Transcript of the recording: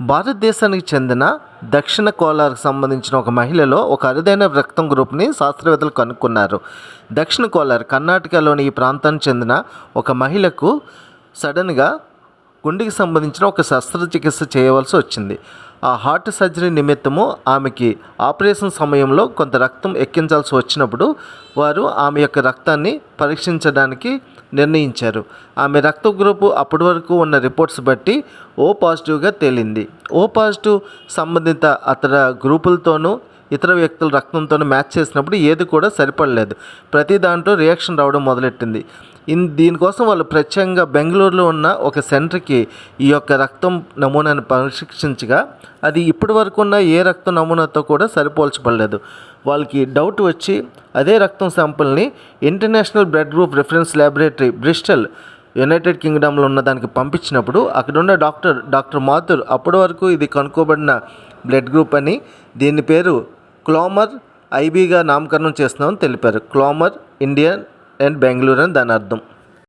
భారతదేశానికి చెందిన దక్షిణ కోలార్కు సంబంధించిన ఒక మహిళలో ఒక అరుదైన రక్తం గ్రూప్ని శాస్త్రవేత్తలు కనుక్కున్నారు. దక్షిణ కోలార్ కర్ణాటకలోని ఈ ప్రాంతానికి చెందిన ఒక మహిళకు సడన్గా గుండెకి సంబంధించిన ఒక శస్త్రచికిత్స చేయవలసి వచ్చింది. ఆ హార్ట్ సర్జరీ నిమిత్తము ఆమెకి ఆపరేషన్ సమయంలో కొంత రక్తం ఎక్కించాల్సి వచ్చినప్పుడు వారు ఆమె యొక్క రక్తాన్ని పరీక్షించడానికి నిర్ణయించారు. ఆమె రక్త గ్రూపు అప్పటి వరకు ఉన్న రిపోర్ట్స్ బట్టి ఓ పాజిటివ్గా తేలింది. ఓ పాజిటివ్ సంబంధిత అతర గ్రూపులతోనూ ఇతర వ్యక్తుల రక్తంతో మ్యాచ్ చేసినప్పుడు ఏది కూడా సరిపడలేదు. ప్రతి దాంట్లో రియాక్షన్ రావడం మొదలెట్టింది. ఇన్ దీనికోసం వాళ్ళు ప్రత్యేకంగా బెంగళూరులో ఉన్న ఒక సెంటర్కి ఈ యొక్క రక్తం నమూనాను పరీక్షించగా అది ఇప్పటి వరకు ఉన్న ఏ రక్త నమూనాతో కూడా సరిపోల్చబడలేదు. వాళ్ళకి డౌట్ వచ్చి అదే రక్తం శాంపుల్ని international blood group reference laboratory Bristol United కింగ్డమ్లో ఉన్న దానికి పంపించినప్పుడు అక్కడ ఉన్న డాక్టర్ డాక్టర్ మాథుర్ అప్పటి వరకు ఇది కనుక్కోబడిన బ్లడ్ గ్రూప్ అని దీని పేరు క్లోమర్ ఐబీగా నామకరణం చేస్తున్నామని తెలిపారు. క్లోమర్ ఇండియన్ అండ్ బెంగళూరు అని దాని అర్థం.